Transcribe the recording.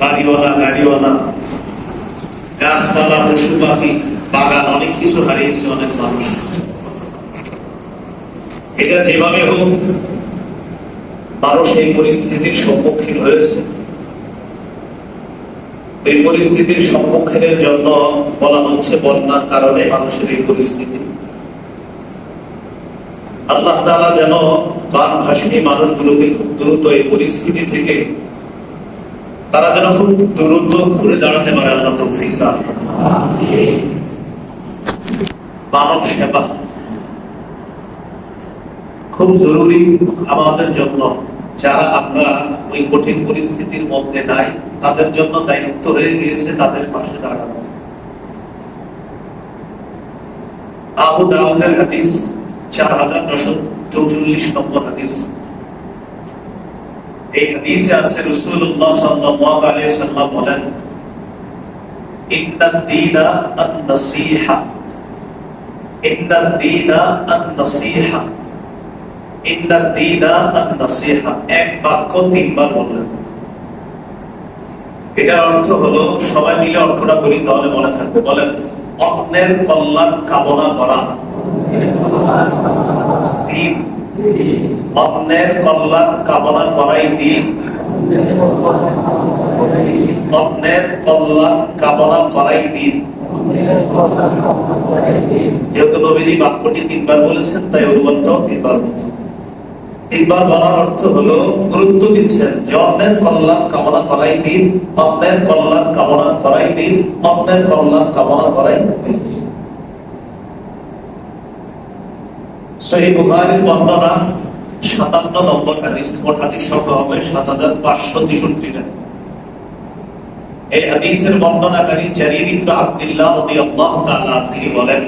বাড়িওয়ালা, গাড়িওয়ালা, গাছপালা পশু পাখি বাগান, অনেক কিছু হারিয়েছে অনেক মানুষ। এটা যেভাবে হোক, মানুষ এই পরিস্থিতির সম্মুখীন হয়েছে। এই পরিস্থিতির সম্মুখীনের জন্য বলা হচ্ছে, বন্যার কারণে মানুষের এই পরিস্থিতি। আল্লাহ তাআলা যেন বানভাসিনী মানুষগুলোকে খুব দ্রুত এই পরিস্থিতি থেকে তারা যেন খুব দ্রুত ঘুরে দাঁড়াতে পারে, আল্লাহ তৌফিক দান মানব সেবা খুব জরুরি আমাদের জন্য। যারা আমরা ওই কঠিন পরিস্থিতির মধ্যে নাই, তাদের জন্য দায়িত্ব হয়ে গিয়েছে তাদের পাশে দাঁড়ানো। আবু দাউদের হাদিস, চার হাজার নশো চৌচল্লিশ নম্বর হাদিস। এই হাদিসে আছে রসুল্লাহ সাল্লাল্লাহু আলাইহি সাল্লাম বলেন, ইন্নাদ দীনা আন-নাসীহা ইন্নাদ দীনা আন-নাসীহা ইন্নাদ দীনা আন-নাসীহা এক বাক্য তিনবার বললেন। এটার অর্থ হলো, সবাই মিলে অর্থটা করি, তাহলে মনে থাকবে। বলেন, অন্যের কল্যাণ কামনা করা। দিন অন্যের কল্যাণ কামনা করাই দিন। অন্যের কল্যাণ কামনা করাই দিন। যেহেতু নবীজি বাক্যটি তিনবার বলেছেন, তাই অনুবাদটাও তিনবার তিনবার বলার অর্থ হলো গুরুত্ব দিচ্ছেন যে অন্যের কল্যাণ কামনা করাই দিন, অন্যের কল্যাণ কামনা করাই দিন, অন্যের কল্যাণ কামনা করাই দিন। সহি বুখারীর বর্ণনা সাতান্ন নম্বর হাদিস মোট হাদিস সংখ্যা হবে? সাত হাজার পাঁচশো তেষট্টিটা। এই হাদিসের বর্ণনাকারী জারির ইবনে আব্দুল্লাহ রাদিয়াল্লাহু তাআলা তিনি বলেন